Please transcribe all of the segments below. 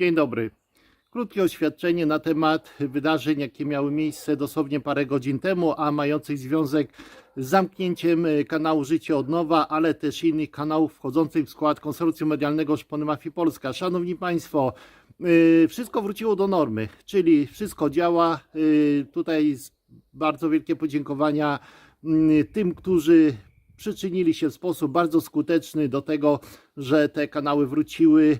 Dzień dobry. Krótkie oświadczenie na temat wydarzeń, jakie miały miejsce dosłownie parę godzin temu, a mających związek z zamknięciem e, kanału Życie od Nowa, ale też innych kanałów wchodzących w skład konsorcjum medialnego Szpony Mafii Polska. Szanowni Państwo, e, wszystko wróciło do normy, czyli wszystko działa. E, Tutaj bardzo wielkie podziękowania mm, tym, którzy przyczynili się w sposób bardzo skuteczny do tego, że te kanały wróciły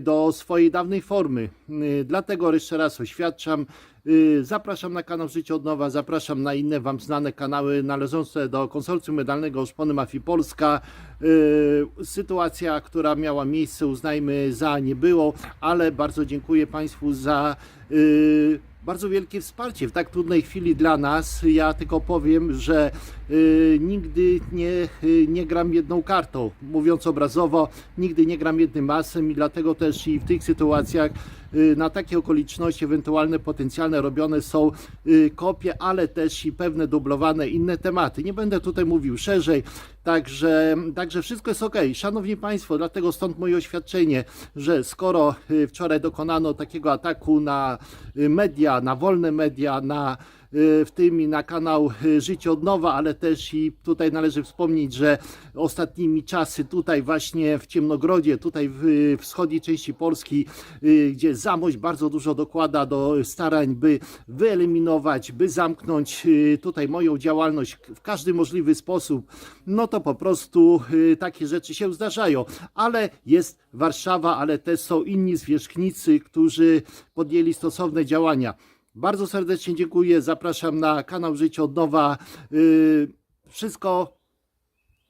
do swojej dawnej formy. Y, Dlatego jeszcze raz oświadczam. y, Zapraszam na kanał Życie od Nowa, zapraszam na inne Wam znane kanały należące do konsorcjum medalnego Szpony Mafii Polska. Y, Sytuacja, która miała miejsce, uznajmy za nie było, ale bardzo dziękuję Państwu za y, bardzo wielkie wsparcie w tak trudnej chwili dla nas. Ja tylko powiem, że y, nigdy nie, y, nie gram jedną kartą. Mówiąc obrazowo, nigdy nie gram jednym masem i dlatego też i w tych sytuacjach y, na takie okoliczności ewentualne potencjalne robione są y, kopie, ale też i pewne dublowane inne tematy. Nie będę tutaj mówił szerzej, także, także wszystko jest ok. Szanowni Państwo, dlatego stąd moje oświadczenie, że skoro y, wczoraj dokonano takiego ataku na y, media, na wolne media, na w tym i na kanał y, Życie od Nowa, ale też i tutaj należy wspomnieć, że ostatnimi czasy tutaj właśnie w Ciemnogrodzie, tutaj w y, wschodniej części Polski, y, gdzie Zamość bardzo dużo dokłada do starań, by wyeliminować, by zamknąć y, tutaj moją działalność w każdy możliwy sposób, no to po prostu y, takie rzeczy się zdarzają. Ale jest Warszawa, ale też są inni zwierzchnicy, którzy podjęli stosowne działania. Bardzo serdecznie dziękuję. Zapraszam na kanał Życie od Nowa. Y, Wszystko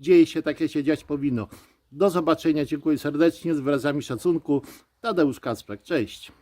dzieje się tak, jak się dziać powinno. Do zobaczenia. Dziękuję serdecznie. Z wyrazami szacunku. Tadeusz Kacprak. Cześć.